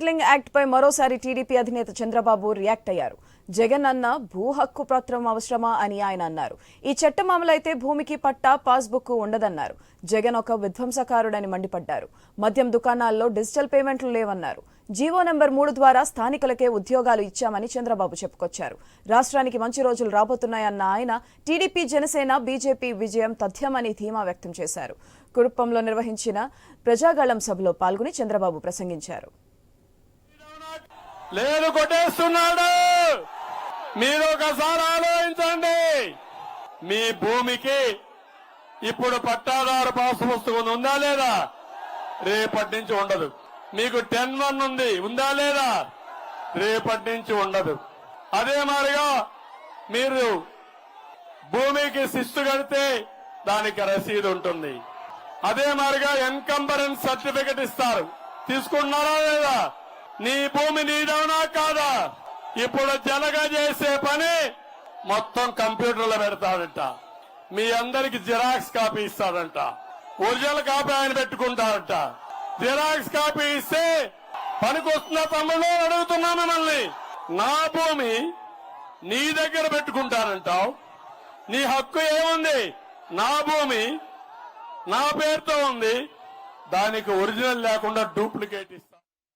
Titling act పై మరోసారి TDP అధినేత Chandrababu react అయ్యారు. జగన్ అన్న భూ హక్కు పత్రం అవసరమా అని ఆయన అన్నారు. ఈ చట్టం అమలైతే భూమికి పట్టా పాస్బుక్ ఉండదన్నారు. జగన్ ఒక విధ్వంసకారుడని మండిపడ్డారు. మద్యం దుకాణాల్లో డిజిటల్ పేమెంట్లు లేవన్నారు. జీవో నెంబర్ మూడు ద్వారా స్థానికులకే ఉద్యోగాలు ఇచ్చామని చంద్రబాబు చెప్పుకొచ్చారు. రాష్ట్రానికి మంచి రోజులు రాబోతున్నాయన్న ఆయన టీడీపీ జనసేన బీజేపీ విజయం తథ్యమని ధీమా వ్యక్తం చేశారు. కురుప్పంలో నిర్వహించిన ప్రజాగళం సభలో పాల్గొని చంద్రబాబు ప్రసంగించారు. లేదు కొట్టేస్తున్నాడు. మీరు ఒకసారి ఆలోచించండి. మీ భూమికి ఇప్పుడు పట్టాదారు పాసు పుస్తకం ఉందా లేదా? రేపటి నుంచి ఉండదు. మీకు టెన్ వన్ ఉంది ఉందా లేదా? రేపటి నుంచి ఉండదు. అదే మాదిరిగా మీరు భూమికి శిస్తు కడితే దానికి రసీదు ఉంటుంది. అదే మాదిరిగా ఎన్కంబరెన్స్ సర్టిఫికెట్ ఇస్తారు. తీసుకుంటున్నారా లేదా? నీ భూమి నీదవునా కాదా? ఇప్పుడు జనగా చేసే పని మొత్తం కంప్యూటర్లో పెడతాడంట. మీ అందరికి జిరాక్స్ కాపీ ఇస్తాడంట. ఒరిజినల్ కాపీ ఆయన పెట్టుకుంటాడంట. జిరాక్స్ కాపీ ఇస్తే పనికొస్తున్న తమ్ముడు అడుగుతున్నా మిమ్మల్ని. నా భూమి నీ దగ్గర పెట్టుకుంటారంటావు నీ హక్కు ఏముంది? నా భూమి నా పేరుతో ఉంది. దానికి ఒరిజినల్ లేకుండా డూప్లికేట్ ఇస్తా